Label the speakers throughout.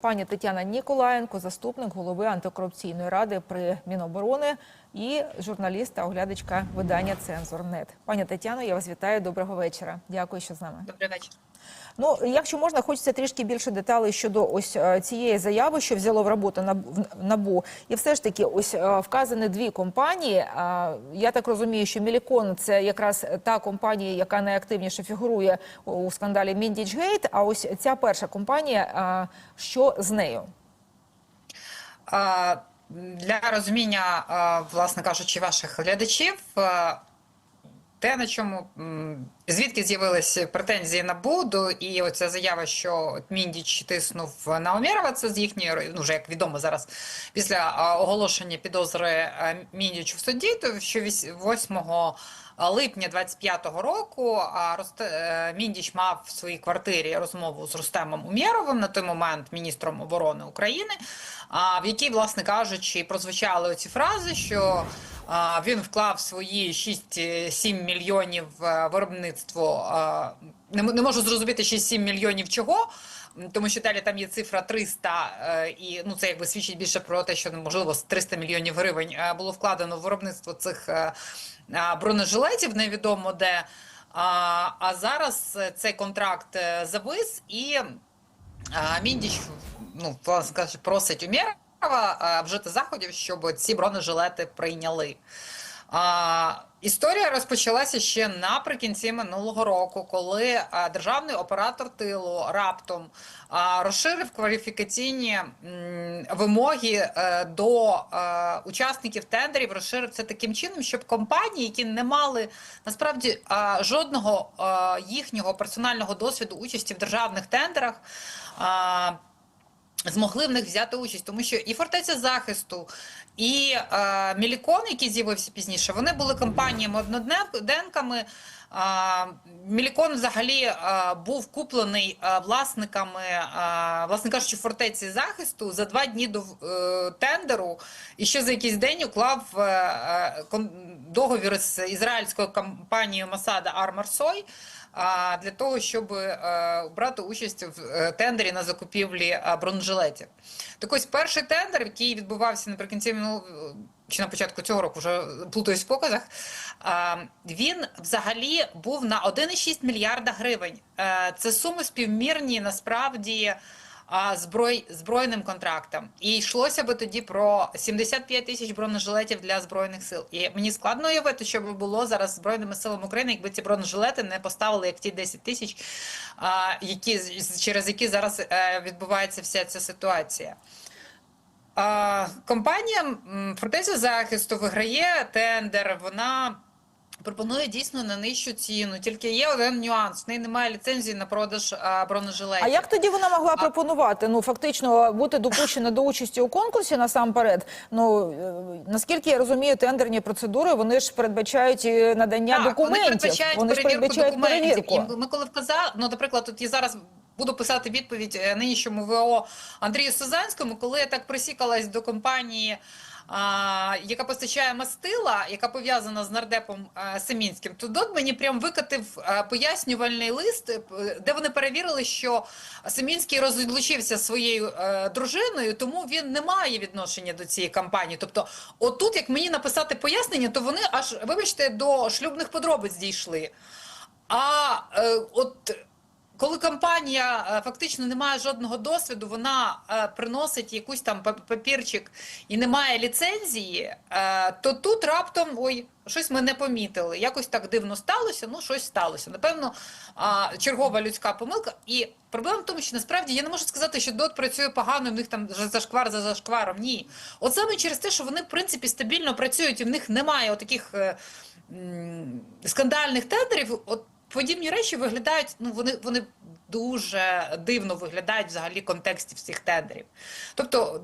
Speaker 1: Пані Тетяна Ніколаєнко, заступник голови антикорупційної ради при Міноборони і журналіст та оглядачка видання Цензорнет. Пані Тетяно, я вас вітаю. Доброго вечора. Дякую, що з нами.
Speaker 2: Добрий вечір.
Speaker 1: Ну, якщо можна, хочеться трішки більше деталей щодо ось е, цієї заяви, що взяло в роботу набу. І все ж таки, ось е, вказані дві компанії. Я так розумію, що Мілікон це якраз та компанія, яка найактивніше фігурує у скандалі Міндічгейт. А ось ця перша компанія, що з нею?
Speaker 2: А, Для розуміння, власне кажучи, ваших глядачів, те, на чому звідки з'явилися претензії на Буду, і оця заява, що Міндіч тиснув на Омєрова, це з їхньої, ну вже як відомо зараз, після оголошення підозри а, Міндічу в суді, то що вісь- 8 липня 25-го року е, Міндіч мав в своїй квартирі розмову з Рустемом Умєровим, на той момент міністром оборони України, в якій, власне кажучи, прозвучали оці фрази, що він вклав свої 6-7 мільйонів е, а, Не, можу зрозуміти 6-7 мільйонів чого. Тому що далі там є цифра 300, е, і ну це якби свідчить більше про те, що можливо з 300 мільйонів гривень е, було вкладено в виробництво цих е, бронежилетів, невідомо де. А, зараз цей контракт завис, і Міндіч, ну, власне просить Умєрова вжити заходів, щоб ці бронежилети прийняли. А, історія розпочалася ще наприкінці минулого року, коли а, державний оператор тилу раптом а, розширив кваліфікаційні м, вимоги е, до е, учасників тендерів, розширив це таким чином, щоб компанії, які не мали насправді а, жодного а, їхнього персонального досвіду участі в державних тендерах. а, Змогли в них взяти участь, тому що і фортеця захисту, і е, Мілікон, який з'явився пізніше, вони були компаніями одноденками. Е, Мілікон взагалі е, був куплений е, власниками, е, власне кажучи, фортеці захисту за два дні до е, тендеру, і ще за якийсь день уклав е, е, договір з ізраїльською компанією Масада Армарсой для того, щоб е, брати участь в е, тендері на закупівлі е, бронежилетів. Так ось перший тендер, який відбувався наприкінці минулого чи на початку цього року, вже плутаюсь в показах. Він взагалі був на 1,6 мільярда гривень. Це суми співмірні насправді. Зброй збройним контрактам і йшлося би тоді про 75 тисяч бронежилетів для збройних сил. І мені складно уявити, що би було зараз збройними силами України, якби ці бронежилети не поставили як ті 10 тисяч, які через які зараз е, відбувається вся ця ситуація. Компанія фортеця захисту виграє тендер. Вона пропонує дійсно на нижчу ціну. Тільки є один нюанс: в неї немає ліцензії на продаж а, бронежилетів.
Speaker 1: А як тоді вона могла пропонувати? Ну фактично бути допущена до участі у конкурсі насамперед. Ну е, наскільки я розумію, тендерні процедури вони ж передбачають е, надання
Speaker 2: Так,
Speaker 1: документів.
Speaker 2: Вони передбачають
Speaker 1: Вони
Speaker 2: перевірку
Speaker 1: передбачають
Speaker 2: документів.
Speaker 1: перевірку.
Speaker 2: І ми коли вказали, ну, наприклад, тут я зараз буду писати відповідь е, нинішньому ВО Андрію Сузанському, коли я так присікалась до компанії. Яка постачає мастила, яка пов'язана з нардепом Семінським, то Дот мені прям викатив пояснювальний лист, е, де вони перевірили, що Семінський розлучився зі своєю е, дружиною, тому він не має відношення до цієї кампанії. Тобто, отут, як мені написати пояснення, то вони аж, вибачте, до шлюбних подробиць дійшли. А е, от коли компанія е, фактично не має жодного досвіду, вона е, приносить якусь там папірчик і не має ліцензії, е, то тут раптом ой, щось ми не помітили. Якось так дивно сталося. Ну, щось сталося. Напевно, чергова людська помилка. І проблема в тому, що насправді я не можу сказати, що ДОТ працює погано, в них там зашквар за зашкваром. Ні. От саме через те, що вони в принципі стабільно працюють, і в них немає таких скандальних тендерів. От подібні речі виглядають, ну вони, вони дуже дивно виглядають взагалі в контексті всіх тендерів. Тобто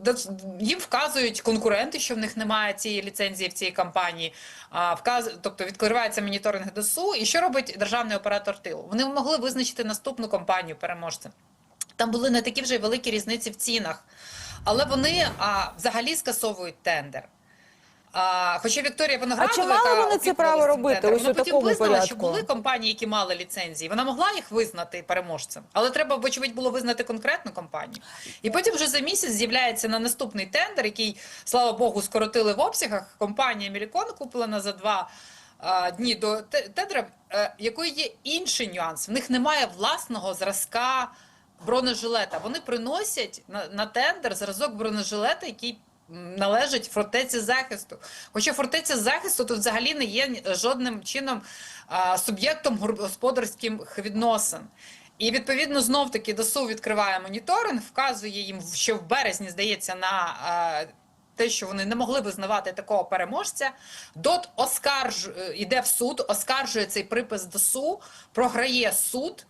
Speaker 2: їм вказують конкуренти, що в них немає цієї ліцензії в цій компанії. А, вказ... Тобто відкривається моніторинг ДСУ. І що робить державний оператор тилу? Вони могли визначити наступну компанію переможця. Там були не такі вже великі різниці в цінах, але вони а, взагалі скасовують тендер. А, хоча Вікторія Виноградова,
Speaker 1: А чи мали вони це право робити ось
Speaker 2: вона
Speaker 1: у
Speaker 2: потім
Speaker 1: такому
Speaker 2: визнала, що були компанії, які мали ліцензії. Вона могла їх визнати переможцем, але треба, вочевидь, було визнати конкретну компанію. І потім вже за місяць з'являється на наступний тендер, який, слава Богу, скоротили в обсягах. Компанія Мілікон куплена за два. а, Дні до тендера, е, якої є інший нюанс. В них немає власного зразка бронежилета. Вони приносять на, на тендер зразок бронежилета, який належить фортеці захисту. Хоча фортеця захисту тут взагалі не є жодним чином суб'єктом господарських відносин. І відповідно знов таки ДСУ відкриває моніторинг, вказує їм, що в березні здається на а, те, що вони не могли визнавати такого переможця. ДОТ оскарж е, іде в суд, оскаржує цей припис ДСУ, програє суд.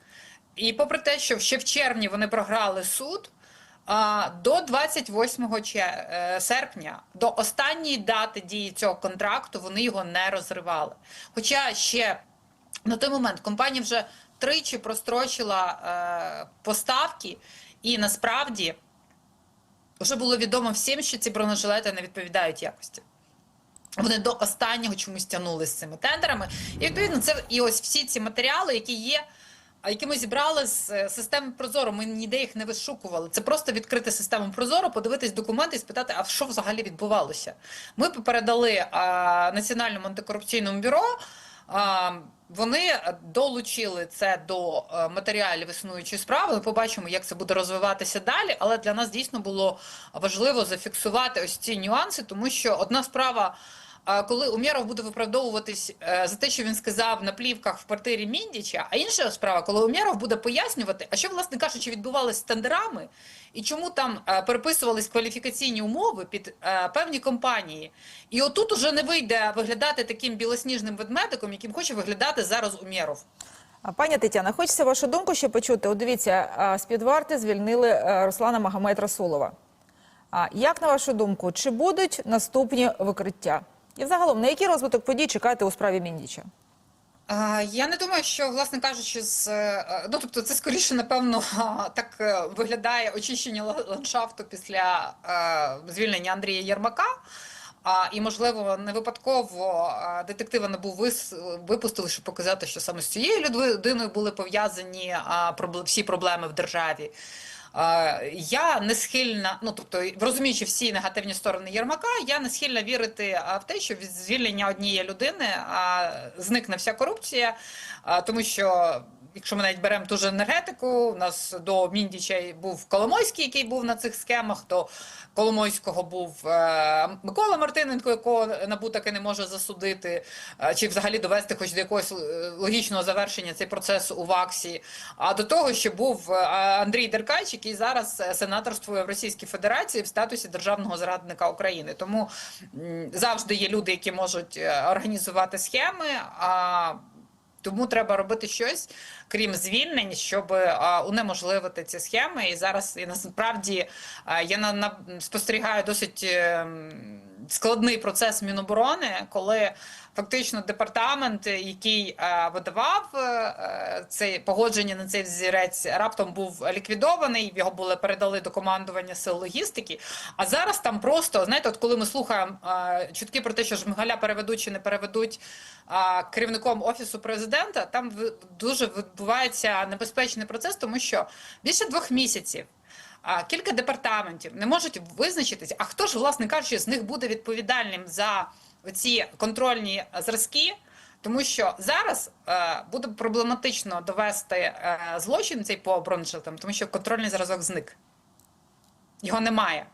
Speaker 2: І попри те, що ще в червні вони програли суд, до 28 че- е, серпня, до останньої дати дії цього контракту, вони його не розривали. Хоча ще на той момент компанія вже тричі прострочила е, поставки, і насправді вже було відомо всім, що ці бронежилети не відповідають якості. Вони до останнього чомусь тягнули з цими тендерами. І відповідно це і ось всі ці матеріали, які є, а які ми зібрали з е, системи Прозоро. Ми ніде їх не вишукували. Це просто відкрити систему Прозоро, подивитись документи і спитати, а що взагалі відбувалося. Ми передали а, Національному антикорупційному бюро. А, вони долучили це до е, матеріалів існуючої справи. Ми побачимо, як це буде розвиватися далі. Але для нас дійсно було важливо зафіксувати ось ці нюанси, тому що одна справа. Коли Умєров буде виправдовуватись е, за те, що він сказав на плівках в квартирі Міндіча, а інша справа, коли Умєров буде пояснювати, а що, власне кажучи, відбувалося з тендерами, і чому там е, переписувались кваліфікаційні умови під е, певні компанії. І отут уже не вийде виглядати таким білосніжним ведмедиком, яким хоче виглядати зараз Умєров.
Speaker 1: Пані Тетяна, хочеться вашу думку ще почути. От дивіться, з-під варти звільнили Руслана Магомед Расулова. Як на вашу думку, чи будуть наступні викриття? І взагалом, на який розвиток подій чекаєте у справі Міндіча?
Speaker 2: Я не думаю, що, власне кажучи, з е, ну тобто, це скоріше, напевно, так е, виглядає очищення ландшафту після е, звільнення Андрія Єрмака. А, і, можливо, не випадково детектива НАБУ вис, випустили, щоб показати, що саме з цією людиною були пов'язані всі проблеми в державі. Я не схильна, ну тобто, розуміючи всі негативні сторони Єрмака, я не схильна вірити в те, що від звільнення однієї людини зникне вся корупція, тому що. Якщо ми навіть беремо ту ж енергетику, у нас до Міндіча був Коломойський, який був на цих схемах, до Коломойського був е, Микола Мартиненко, якого НАБУ таки не може засудити, е, чи взагалі довести хоч до якогось е, логічного завершення цей процес у ВАКСі. А до того, що був е, Андрій Деркач, який зараз е, сенаторствує в Російській Федерації в статусі державного зрадника України. Тому завжди є люди, які можуть е, організувати схеми. А тому треба робити щось, крім звільнень, щоб а, унеможливити ці схеми. І зараз і насправді я на, на спостерігаю досить ем, складний процес Міноборони, коли фактично департамент, який е, видавав е, цей погодження на цей взірець, раптом був ліквідований. Його були передали до командування сил логістики. А зараз там просто знаєте, от коли ми слухаємо е, чутки про те, що Жмигаля переведуть чи не переведуть керівником офісу президента, там дуже відбувається небезпечний процес, тому що більше двох місяців. А, Кілька департаментів не можуть визначитись, а хто ж, власне кажучи, з них буде відповідальним за ці контрольні зразки, тому що зараз е, буде проблематично довести е, злочин цей по бронежилетам, тому що контрольний зразок зник. Його немає.